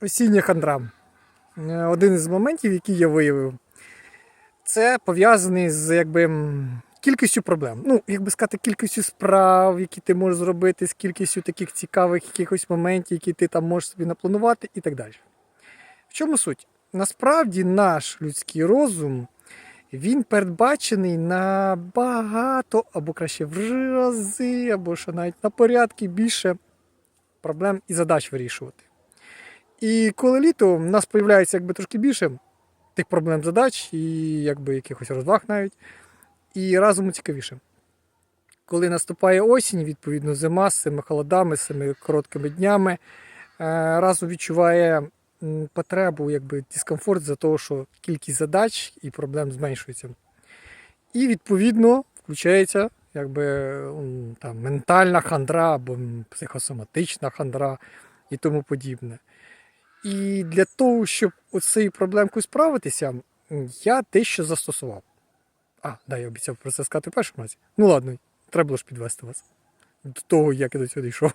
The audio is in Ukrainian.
осіння хандра. Е, Один із моментів, який я виявив, це пов'язаний з якби, кількістю проблем. Ну, як би сказати, кількістю справ, які ти можеш зробити, з кількістю таких цікавих якихось моментів, які ти там можеш собі напланувати і так далі. В чому суть? Насправді наш людський розум він передбачений на багато, або краще в рази, або ще навіть на порядки більше проблем і задач вирішувати. І коли літо в нас з'являється якби трошки більше тих проблем, задач і якби якихось розваг навіть, і разом цікавіше. Коли наступає осінь, відповідно, зима з цими холодами, з цими короткими днями, е, разом відчуває потребу, якби дискомфорт за того, що кількість задач і проблем зменшується. І відповідно включається якби, там, ментальна хандра або психосоматична хандра і тому подібне. І для того, щоб оцею проблемкою справитися, я дещо застосував. А, да, я обіцяв про це сказати в першому разі. Ну ладно, треба було ж підвести вас до того, як я до цього дійшов.